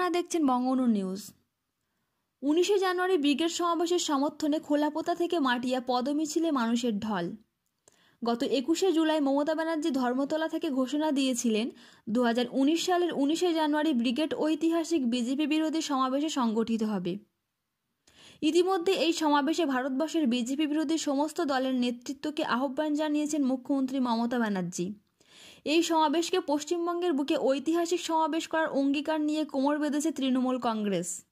আপনারা দেখছেন বঙ্গনু নিউজ। উনিশে জানুয়ারি ব্রিগেড সমাবেশের সমর্থনে খোলাপোতা থেকে মাটিয়া পদমিছিলে মানুষের ঢল। গত একুশে জুলাই মমতা ব্যানার্জি ধর্মতলা থেকে ঘোষণা দিয়েছিলেন দু হাজার উনিশ সালের উনিশে জানুয়ারি ব্রিগেড ঐতিহাসিক বিজেপি বিরোধী সমাবেশে সংগঠিত হবে। ইতিমধ্যে এই সমাবেশে ভারতবর্ষের বিজেপি বিরোধী সমস্ত দলের নেতৃত্বকে আহ্বান জানিয়েছেন মুখ্যমন্ত্রী মমতা ব্যানার্জি। এই সমাবেশকে পশ্চিমবঙ্গের বুকে ঐতিহাসিক সমাবেশ করার অঙ্গীকার নিয়ে কোমর বেঁধেছে তৃণমূল কংগ্রেস।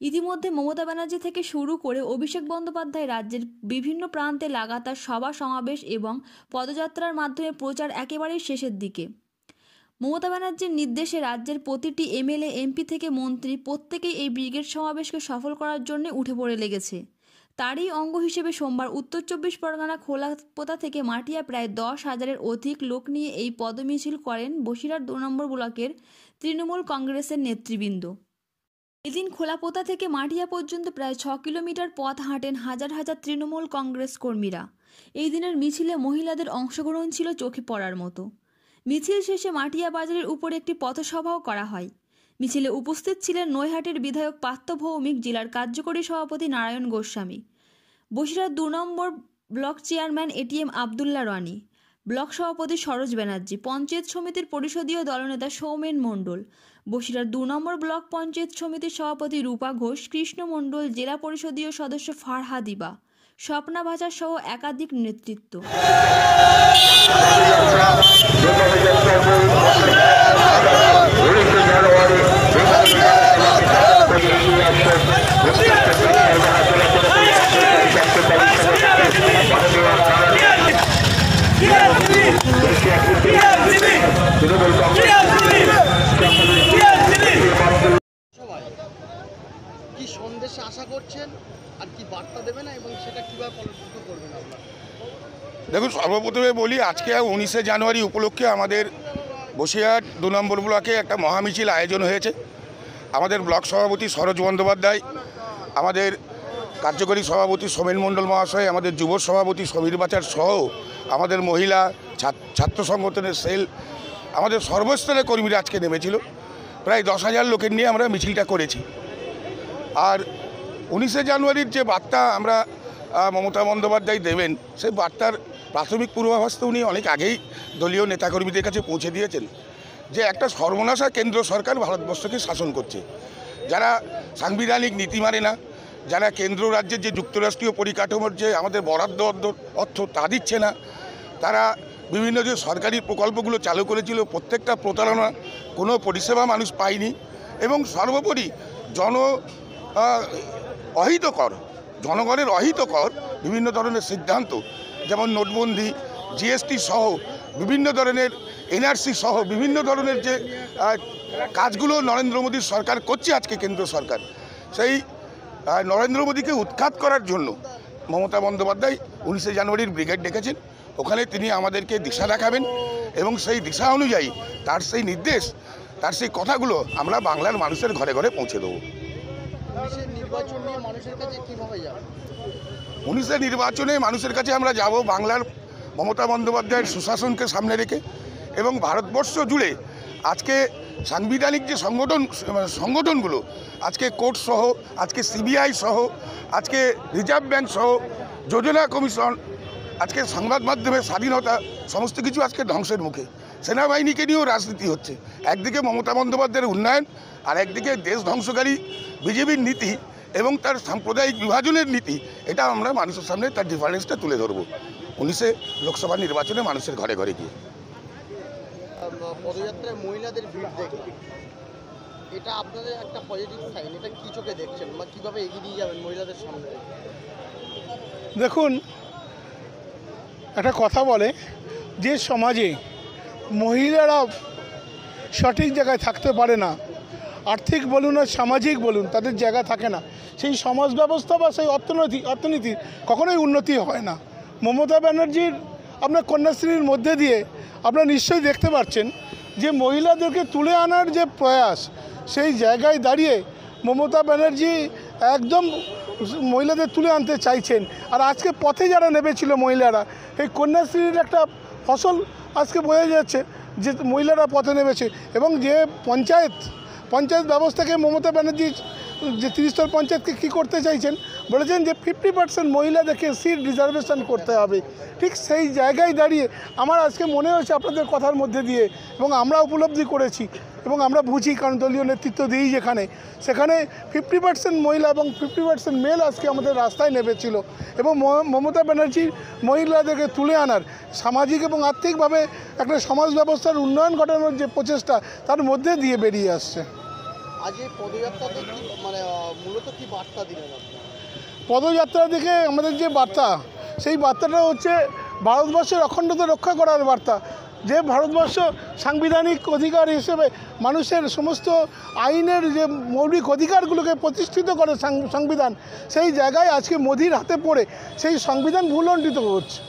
ইতিমধ্যে মমতা ব্যানার্জি থেকে শুরু করে অভিষেক বন্দ্যোপাধ্যায় রাজ্যের বিভিন্ন প্রান্তে লাগাতার সভা, সমাবেশ এবং পদযাত্রার মাধ্যমে প্রচার একেবারেই শেষের দিকে। মমতা ব্যানার্জির নির্দেশে রাজ্যের প্রতিটি এমএলএ, এমপি থেকে মন্ত্রী প্রত্যেকেই এই ব্রিগেড সমাবেশকে সফল করার জন্য উঠে পড়ে লেগেছে। তারই অঙ্গ হিসেবে সোমবার উত্তর চব্বিশ পরগনা খোলাপোতা থেকে মাটিয়া প্রায় দশ হাজারের অধিক লোক নিয়ে এই পদমিছিল করেন বসিরহাট দু নম্বর ব্লকের তৃণমূল কংগ্রেসের নেতৃবৃন্দ। এদিন খোলাপোতা থেকে মাটিয়া পর্যন্ত প্রায় ছ কিলোমিটার পথ হাঁটেন হাজার হাজার তৃণমূল কংগ্রেস কর্মীরা। এই দিনের মিছিলে মহিলাদের অংশগ্রহণ ছিল চোখে পড়ার মতো। মিছিল শেষে মাটিয়া বাজারের উপর একটি পথসভাও করা হয়। মিছিলে উপস্থিত ছিলেন নৈহাটের বিধায়ক পার্থ ভৌমিক, জেলার কার্যকরী সভাপতি নারায়ণ গোস্বামী। বসিরহাট দু number block chairman ATM Abdulla Rani, block সভাপতি সরোজ ব্যানার্জি, পঞ্চায়েত সমিতির পরিষদীয় দলনেতা সৌমেন মণ্ডল, বসিরহাট দু নম্বর ব্লক পঞ্চায়েত সমিতির সভাপতি রূপা ঘোষ, কৃষ্ণ মণ্ডল, জেলা পরিষদীয় সদস্য ফারহা দিবা, স্বপ্না ভাষা সহ একাধিক নেতৃত্ব সবাই কি সন্দেশ আশা করছেন আর কি বার্তা দেবেন এবং সেটা কীভাবে ফলপ্রসূ করবেন আপনারা দেখুন, সর্বপ্রথমে বলি, আজকে উনিশে জানুয়ারি উপলক্ষে আমাদের বসিরহাট দু নম্বর ব্লকে একটা মহামিছিল আয়োজন হয়েছে। আমাদের ব্লক সভাপতি সরোজ বন্দ্যোপাধ্যায়, আমাদের কার্যকরী সভাপতি সোমেন মণ্ডল মহাশয়, আমাদের যুব সভাপতি সমীর বাচার সহ আমাদের মহিলা ছাত্র সংগঠনের সেল, আমাদের সর্বস্তরের কর্মীরা আজকে নেমেছিল। প্রায় দশ হাজার লোকের নিয়ে আমরা মিছিলটা করেছি। আর উনিশে জানুয়ারির যে বার্তা আমরা মমতা বন্দ্যোপাধ্যায় দেবেন, সেই বার্তার প্রাথমিক পূর্বাভাস তো উনি অনেক আগেই দলীয় নেতাকর্মীদের কাছে পৌঁছে দিয়েছেন যে একটা সর্বনাশা কেন্দ্র সরকার ভারতবর্ষকে শাসন করছে। যারা সাংবিধানিক নীতি মানে না, যারা কেন্দ্র রাজ্যের যে যুক্তরাষ্ট্রীয় পরিকাঠামোর যে আমাদের বরাদ্দ অর্থ তা দিচ্ছে না, তারা বিভিন্ন যে সরকারি প্রকল্পগুলো চালু করেছিল, প্রত্যেকটা প্রতারণা কোনো পরিষেবা মানুষ পায়নি এবং সর্বোপরি জন অহিতকর, জনগণের অহিতকর বিভিন্ন ধরনের সিদ্ধান্ত যেমন নোটবন্দি, জিএসটি সহ বিভিন্ন ধরনের, এনআরসি সহ বিভিন্ন ধরনের যে কাজগুলো নরেন্দ্র মোদীর সরকার করছে আজকে কেন্দ্র সরকার, সেই নরেন্দ্র মোদীকে উৎখাত করার জন্য মমতা বন্দ্যোপাধ্যায় উনিশে জানুয়ারির ব্রিগেড ডেকেছেন, ওখানে তিনি আমাদেরকে দিশা দেখাবেন এবং সেই দিশা অনুযায়ী তার সেই নির্দেশ, তার সেই কথাগুলো আমরা বাংলার মানুষের ঘরে ঘরে পৌঁছে দেবো। উনিশের নির্বাচনে মানুষের কাছে আমরা যাব বাংলার মমতা বন্দ্যোপাধ্যায়ের সুশাসনকে সামনে রেখে এবং ভারতবর্ষ জুড়ে আজকে সাংবিধানিক যে সংগঠন, সংগঠনগুলো, আজকে কোর্ট সহ, আজকে সিবিআই সহ, আজকে রিজার্ভ ব্যাংক সহ, যোজনা কমিশন, আজকে সংবাদ মাধ্যমের স্বাধীনতা, সমস্ত কিছু আজকে ধ্বংসের মুখে। সেনাবাহিনীকে নিয়েও রাজনীতি হচ্ছে। একদিকে মমতা বন্দ্যোপাধ্যায়ের উন্নয়ন আর একদিকে দেশ ধ্বংসকারী বিজেপির নীতি এবং তার সাম্প্রদায়িক বিভাজনের নীতি এটা আমরা মানুষের সামনে তার ডিফারেন্সটা তুলে ধরবো। উনিশে লোকসভা নির্বাচনে মানুষের ঘরে ঘরে গিয়ে। পদযাত্রায় মহিলাদের ভিড় দেখলাম। এটা আপনাদের একটা পজিটিভ সাইন এটা কি চোখে দেখছেন বা কীভাবে এগিয়ে দিয়ে যাবেন মহিলাদের সামনে? দেখুন একটা কথা বলে যে সমাজে মহিলারা সঠিক জায়গায় থাকতে পারে না আর্থিক বলুন আর সামাজিক বলুন, তাদের জায়গা থাকে না। সেই সমাজ ব্যবস্থা বা সেই অর্থনীতি অর্থনীতি কখনোই উন্নতি হয় না। মমতা ব্যানার্জির আপনার কন্যাশ্রীর মধ্যে দিয়ে আপনারা নিশ্চয়ই দেখতে পাচ্ছেন যে মহিলাদেরকে তুলে আনার যে প্রয়াস, সেই জায়গায় দাঁড়িয়ে মমতা ব্যানার্জি একদম মহিলাদের তুলে আনতে চাইছেন। আর আজকে পথে যারা নেমেছিল মহিলারা এই কন্যাশ্রীর একটা ফসল আজকে বোঝা যাচ্ছে যে মহিলারা পথে নেমেছে এবং যে পঞ্চায়েত পঞ্চায়েত ব্যবস্থাকে মমতা ব্যানার্জি যে ত্রিস্তর পঞ্চায়েতকে কী করতে চাইছেন, বলেছেন যে ফিফটি পার্সেন্ট মহিলাদেরকে সিট রিজার্ভেশন করতে হবে। ঠিক সেই জায়গায় দাঁড়িয়ে আমার আজকে মনে হয়েছে আপনাদের কথার মধ্যে দিয়ে, এবং আমরা উপলব্ধি করেছি, এবং আমরা বুঝি, কারণ দলীয় নেতৃত্ব দিই যেখানে। সেখানে ফিফটি পার্সেন্ট মহিলা এবং ফিফটি পার্সেন্ট মেল আজকে আমাদের রাস্তায় নেমেছিল, এবং মমতা ব্যানার্জির মহিলাদেরকে তুলে আনার সামাজিক এবং আর্থিকভাবে একটা সমাজ ব্যবস্থার উন্নয়ন ঘটানোর যে প্রচেষ্টা, তার মধ্যে দিয়ে বেরিয়ে আসছে। আজ এই পদযাত্রাতে মানে মূলত কি বার্তা দিলেন পদযাত্রা দেখে আমাদের যে বার্তা, সেই বার্তাটা হচ্ছে ভারতবর্ষের অখণ্ডতা রক্ষা করার বার্তা। যে ভারতবর্ষ সাংবিধানিক অধিকার হিসেবে মানুষের সমস্ত আইনের যে মৌলিক অধিকারগুলোকে প্রতিষ্ঠিত করে সংবিধান, সেই জায়গায় আজকে মোদির হাতে পড়ে সেই সংবিধান ভুলণ্ঠিত হচ্ছে।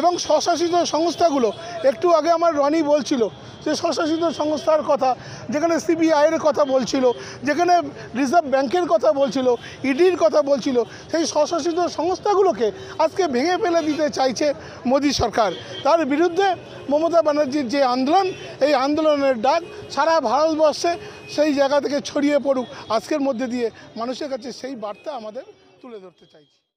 এবং স্বশাসিত সংস্থাগুলো, একটু আগে আমার রনি বলছিল যে স্বশাসিত সংস্থার কথা, যেখানে সিবিআইয়ের কথা বলছিল, যেখানে রিজার্ভ ব্যাংকের কথা বলছিল, ইডির কথা বলছিল, সেই স্বশাসিত সংস্থাগুলোকে আজকে ভেঙে ফেলে দিতে চাইছে মোদী সরকার। তার বিরুদ্ধে মমতা ব্যানার্জির যে আন্দোলন, এই আন্দোলনের ডাক সারা ভারতবর্ষে সেই জায়গা থেকে ছড়িয়ে পড়ুক। আজকের মধ্যে দিয়ে মানুষের কাছে সেই বার্তা আমাদের তুলে ধরতে চাইছি।